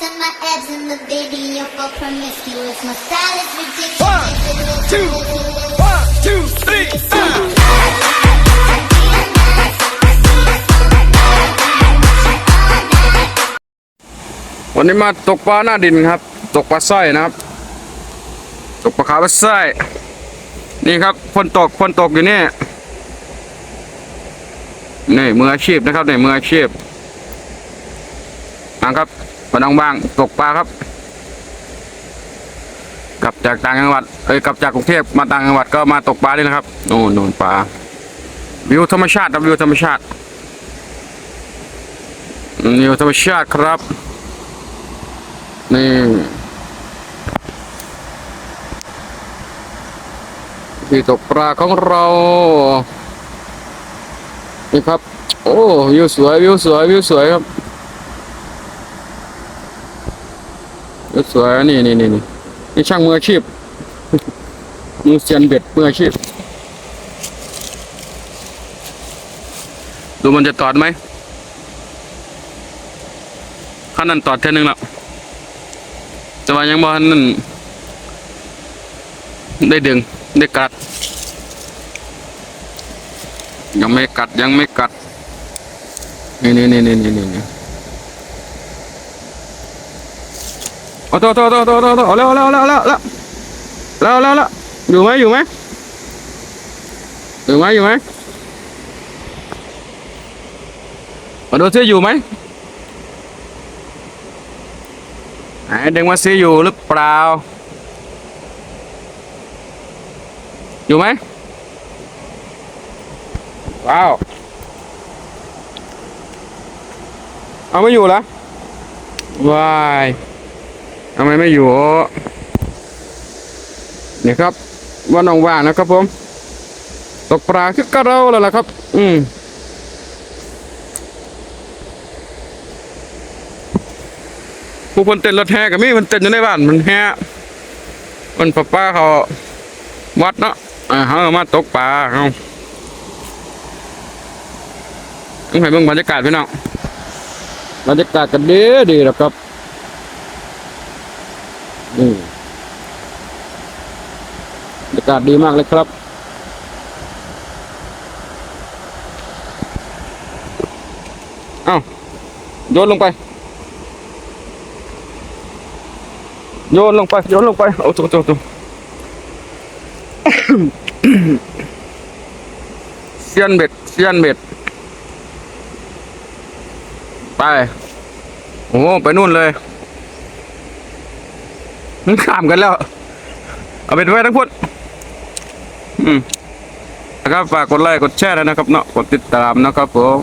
ass and my abs in the video for promiscuous. My style is ridiculous. One, two, one, two, three, four. วันนี้มาตกปลาหน้าดินครับ ตกปลาสร้อยนะครับ ตกปลาขาวปลาสร้อยนี่ครับคนตกคนตกอยู่นี่นี่มืออาชีพนะครับนี่มืออาชีพนะครับ มาน้องบ้างตกปลาครับ กลับจากต่างจังหวัดเอ้ยกลับจากกรุงเทพมาต่างจังหวัดก็มาตกปลานี่นะครับโน่นโน่นปลาวิวธรรมชาติครับวิวธรรมชาติวิวธรรมชาติครับนี่ที่ตกปลาของเรานี่ครับ โอ้วิวสวยวิวสวยวิวสวยครับวิว สวยนี่นี่นี่นี่นี่ช่างมืออาชีพมือเซียนเบ็ดมืออาชีพ ดูมันจะตอดไหมขั้นนั้นตอดเท่านึงแล้วแต่ว่ายังบ่ทันนั่นได้ดึงได้กัด ยังไม่กัดยังไม่กัดนี่นี่นี่นี่นี่ นี่นี่เอาตัวตัวตัวตัวตัวตัวเอาแล้วเอาแล้วเอาแล้วเอาแล้วเอาแล้วเอาแล้วอยู่ไหมอยู่ไหมอยู่ไหมอยู่ไหมมาดูซิอยู่ไหมไหนดึงมาซิอยู่หรือเปล่า อยู่ไหมว้าว เอาไม่อยู่แล้ววาย ทำไมไม่อยู่เนี่ยครับว่าน้องว่างนะครับผม ตกปลาคือกระเราแล้วล่ะครับ อืมผู้คนเต้นรถแห่กับมีมันเต้นอยู่ในบ้านมันแห่มันป้าป้าเขาวัดเนาะอ่าเขาเอามาตกปลาเขาต้องให้เบิ่งบรรยากาศพี่น้องบรรยากาศกันดีดีแล้วครับ อืมบรรยากาศดีมากเลยครับ เอ้าโยนลงไป โยนลงไป โยนลงไปโอ้ตัวตัวตัวเสียนเบ็ดเสียนเบ็ด ไป โอ้ ไปนู่นเลย มันข้ามกันแล้ว เอาเป็นไว้ทั้งพุ่นอืมแล้วก็ฝากกดไลค์กดแชร์ด้วยนะครับเนาะกดติดตามนะครับผม